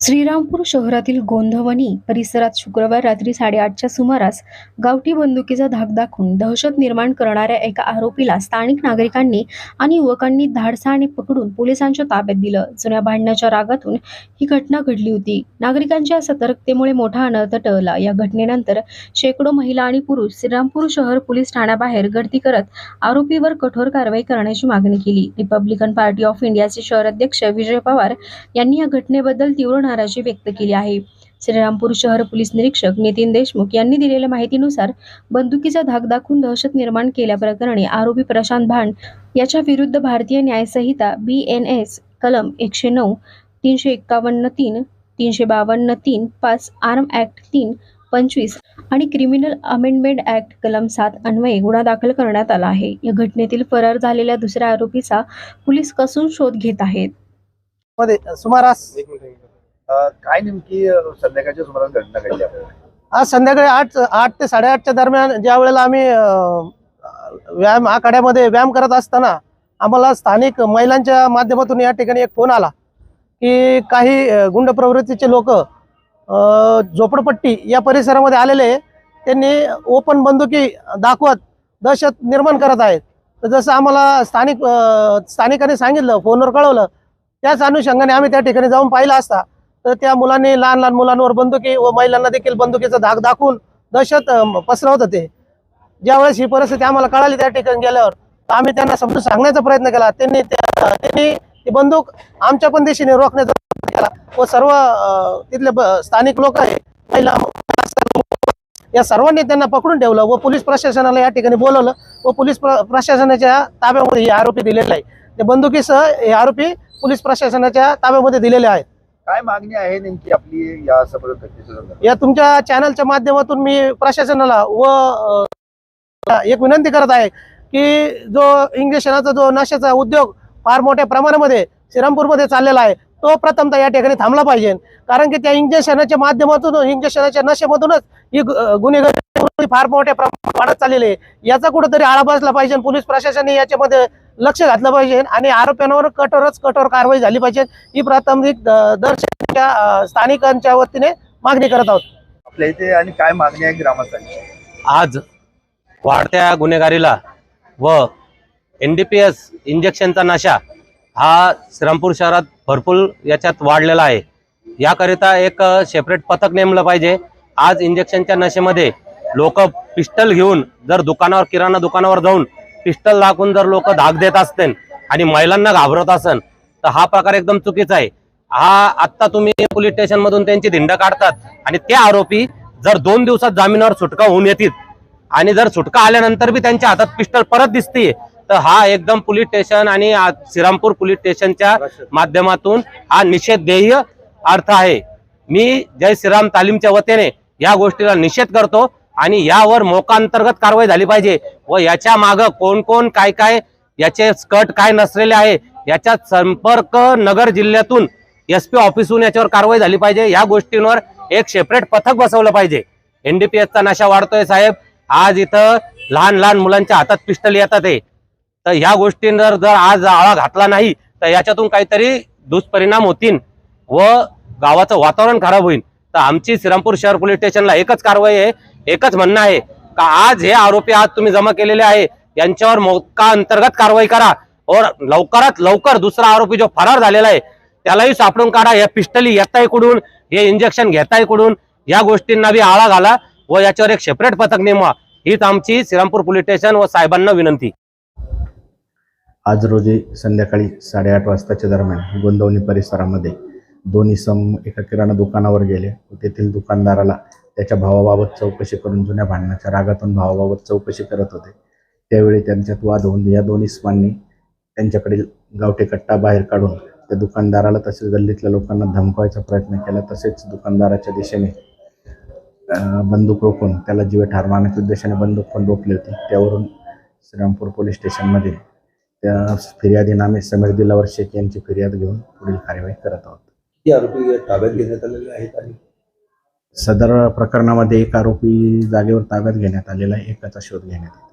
श्रीरामपूर शहरातील गोंधवणी परिसरात शुक्रवार रात्री साडेआठच्या सुमारास गावठी बंदुकीचा धाक दाखवून दहशत निर्माण करणाऱ्या एका आरोपीला स्थानिक नागरिकांनी आणि युवकांनी धाडसाने पकडून पोलिसांच्या ताब्यात दिलं. जुन्या भांडण्याच्या रागातून ही घटना घडली होती. नागरिकांच्या सतर्कतेमुळे मोठा अनर्थ टळला. या घटनेनंतर शेकडो महिला आणि पुरुष श्रीरामपूर शहर पोलीस ठाण्याबाहेर गर्दी करत आरोपीवर कठोर कारवाई करण्याची मागणी केली. रिपब्लिकन पार्टी ऑफ इंडियाचे शहर अध्यक्ष विजय पवार यांनी या घटनेबद्दल तीव्र नाराजी व्यक्त केली आहे. श्रीरामपूर शहर पोलीस निरीक्षक नितीन देशमुख यांनी दिलेल्या माहितीनुसार बंदुकीचा धाक दाखवून दहशत निर्माण केल्याप्रकरणी आरोपी प्रशांत भांड याच्या विरुद्ध भारतीय न्यायसंहिता बी एन एस कलम एकशे नऊ तीनशे एक्कावन्न तीन तीनशे बावन्न तीन पाच आर्म ॲक्ट तीन पंचवीस आणि क्रिमिनल अमेंडमेंट ॲक्ट कलम सात अन्वये गुन्हा दाखल करण्यात आला आहे. या घटनेतील फरार झालेल्या दुसऱ्या आरोपीचा पोलीस कसून शोध घेत आहेत. सुमारास काय नेमकी संध्याकाळच्या सुमारास घटना घडली आज संध्याकाळी आठ आठ ते साडेआठच्या दरम्यान ज्या वेळेला आम्ही व्यायाम आखाड्यामध्ये व्यायाम करत असताना आम्हाला स्थानिक महिलांच्या माध्यमातून या ठिकाणी एक फोन आला की काही गुंड प्रवृत्तीचे लोक झोपडपट्टी या परिसरामध्ये आलेले त्यांनी ओपन बंदुकी दाखवत दहशत निर्माण करत आहेत. तर जसं आम्हाला स्थानिक स्थानिकांनी सांगितलं फोनवर कळवलं त्याच अनुषंगाने आम्ही त्या ठिकाणी जाऊन पाहिलं असता. तर त्या मुलांनी लहान लहान मुलांवर बंदुकी व महिलांना देखील बंदुकीचा धाक दाखवून दहशत पसरवत होते. ज्यावेळेस ही परिस्थिती आम्हाला कळाली त्या ठिकाणी गेल्यावर आम्ही त्यांना समजून सांगण्याचा प्रयत्न केला. त्यांनी त्यांनी ती बंदूक आमच्या पण दिशेने रोखण्याचा प्रयत्न केला. व सर्व तिथले स्थानिक लोक आहे महिला या सर्वांनी त्यांना पकडून ठेवलं व पोलीस प्रशासनाला या ठिकाणी बोलवलं. व पोलीस प्र- प्रशासनाच्या ताब्यामध्ये हे आरोपी दिलेले आहे ते बंदुकीसह हे आरोपी पोलीस प्रशासनाच्या ताब्यामध्ये दिलेले आहेत. काय मागणी आहे नेमकी आपली या सफल या तुमच्या चॅनलच्या माध्यमातून मी प्रशासनाला व अ, एक विनंती करत आहे की जो इंजेक्शनाचा जो नशेचा उद्योग फार मोठ्या प्रमाणामध्ये श्रीरामपूरमध्ये चाललेला आहे तो प्रथमतः या ठिकाणी थांबला पाहिजे. कारण की त्या इंजेक्शनाच्या माध्यमातून इंजेक्शनाच्या नशेमधूनच ही गु- अ, गुन्हेगारी फार मोठ्या प्रमाणात वाढत चाललेली आहे. याचा कुठेतरी आळा बसला पाहिजे पोलीस प्रशासनाने याच्यामध्ये लक्ष घातलं पाहिजे आणि आरोप्यांवर कठोरच कठोर कारवाई झाली पाहिजे. ही प्राथमिक दर्शनाच्या स्थानिकांच्या वतीने मागणी करत आहोत. आपल्या इथे आणि काय मागणी आहे ग्रामस्थांची? आज वाढत्या गुन्हेगारीला व एन डी पी एस इंजेक्शनचा नशा हा श्रीरामपूर शहरात भरपूर याच्यात वाढलेला आहे. याकरिता एक सेपरेट पथक नेमलं पाहिजे. आज इंजेक्शनच्या नशेमध्ये लोक पिस्टल घेऊन जर दुकानावर किराणा दुकानावर जाऊन पिस्टल दाखवून जर लोक धाक देत असतील आणि महिलांना घाबरत असन तर हा प्रकार एकदम चुकीचा आहे. हा आत्ता तुम्ही पोलीस स्टेशन मधून त्यांची धिंड काढतात आणि ते आरोपी जर दोन दिवसात जामिनावर सुटका होऊन येतील आणि जर सुटका आल्यानंतर बी त्यांच्या हातात पिस्टल परत दिसते तर हा एकदम पोलीस स्टेशन आणि श्रीरामपूर पोलीस स्टेशनच्या माध्यमातून हा निषेधेय अर्थ आहे. मी जय श्रीराम तालीमच्या वतीने या गोष्टीला निषेध करतो. आणि यावर मोकांतर्गत कारवाई झाली पाहिजे. व याच्या मागं कोण कोण काय काय याचे स्कट काय नसलेले आहे याच्या संपर्क नगर जिल्ह्यातून एस पी ऑफिसहून याच्यावर कारवाई झाली पाहिजे. या गोष्टींवर एक सेपरेट पथक बसवलं पाहिजे. एनडीपीएसचा नशा वाढतोय साहेब. आज इथं लहान लहान मुलांच्या हातात पिस्टल येतात आहे तर ह्या गोष्टींवर जर आज आळा घातला नाही तर याच्यातून काहीतरी दुष्परिणाम होतील व गावाचं वातावरण खराब होईल. तर आमची श्रीरामपूर शहर पोलीस स्टेशनला एकच कारवाई आहे एकच म्हणणं आहे का आज हे आरोपी आज तुम्ही जमा केलेले आहे यांच्यावर मोका अंतर्गत कारवाई करा. और लवकरात लवकर दुसरा आरोपी जो फरार झालेला आहे त्यालाही सापडून काढा. या पिस्टली येताय कुठून? हे इंजेक्शन घेताय कुठून? या गोष्टींना बी आळा घाला व याच्यावर एक सेपरेट पथक नेमवा. हीच आमची श्रीरामपूर पोलीस स्टेशन व साहेबांना विनंती. आज रोजी संध्याकाळी साडेआठ वाजताच्या दरम्यान गोंदवणी परिसरामध्ये दोन इसम एका किराणा दुकानावर गेले. व तेथील दुकानदाराला त्याच्या भावाबाबत चौकशी करून जुन्या भांडणाच्या रागातून भावाबाबत चौकशी करत होते. त्यावेळी त्यांच्यात वाद होऊन या दोन इसमांनी त्यांच्याकडील गावठी कट्टा बाहेर काढून त्या दुकानदाराला तसेच गल्लीतल्या लोकांना धमकवायचा प्रयत्न केला. तसेच दुकानदाराच्या दिशेने बंदूक रोखून त्याला जीवे ठार मारण्याच्या उद्देशाने बंदूक पण रोखली होती. त्यावरून श्रीरामपूर पोलीस स्टेशनमध्ये त्या फिर्यादीनामे समीर दिलावर शेख यांची फिर्याद घेऊन पुढील कार्यवाही करत आहोत. किती आरोपी ताब्यात घेण्यात आलेले आहेत आणि सदर प्रकरणामध्ये एक आरोपी जागेवर ताब्यात घेण्यात आलेला आहे एकाचा शोध घेण्यात आला